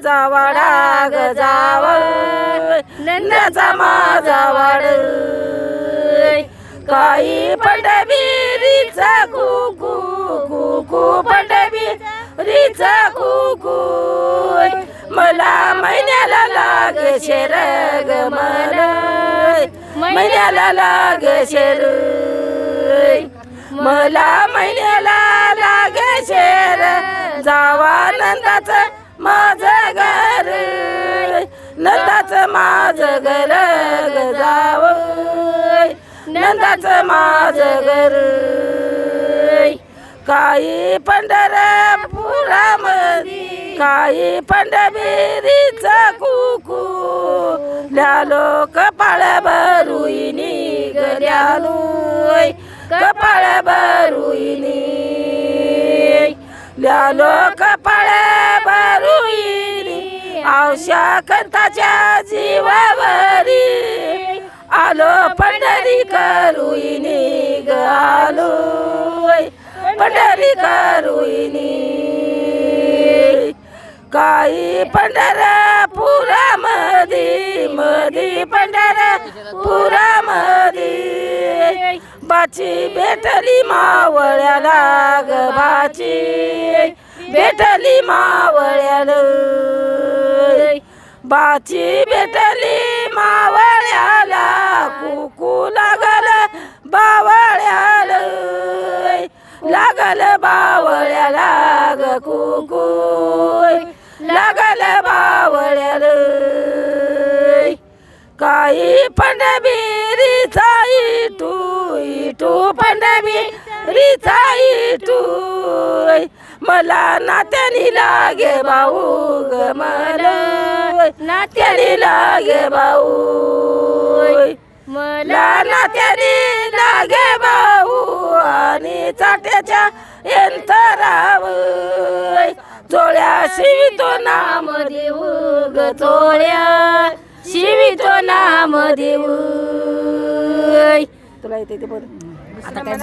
माझा वाडा ग जाव नंदाचा माझा वाड काही पंढबीरीचा कुकू कुकू पंढबीरीचा कुकू मला महिन्याला लाग शेर ग मला महिन्याला लाग शेर मला महिन्याला लाग शेर जावा नंदाच माझ घर. नंदाच माझ घर जाव. नंदाच माझ घर. काही पंढरपुरामध्ये काही पंढरबिरीचा कुकू. ल्यालो कपाळ बरुईनी गल्यालो कपाळ बरुईनी ल्यालो कपाळ भरुईनी आवश्या कंताच्या जीवावरी. आलो पंढरी करुईनी ग आलो. पंढरी करुईनी काही पंढरपुरामध्ये मधी पंढरपुरामध्ये बाची भेटली मावळ्याला ग बाची. भेटली मावळ्याल. बाची भेटली मावळ्याला. कुकू लागल बावळ्याल. लागल बावळ्याला ग कुकू. लागल बावळ्याल. काही पण बिरी साइड पंढबीरीचा इटू इटू पंढबीरीचा इटू. मला नात्यानी लागे भाऊ ग मला नात्यानी लागे भाऊ. मला नात्यानी लागे भाऊ आणि चाट्याच्या यंत्राव. चोळ्या शिवितो नाम देऊ ग चोळ्या. शिवितो नाम देऊ तुला येते ते बोल. आता काय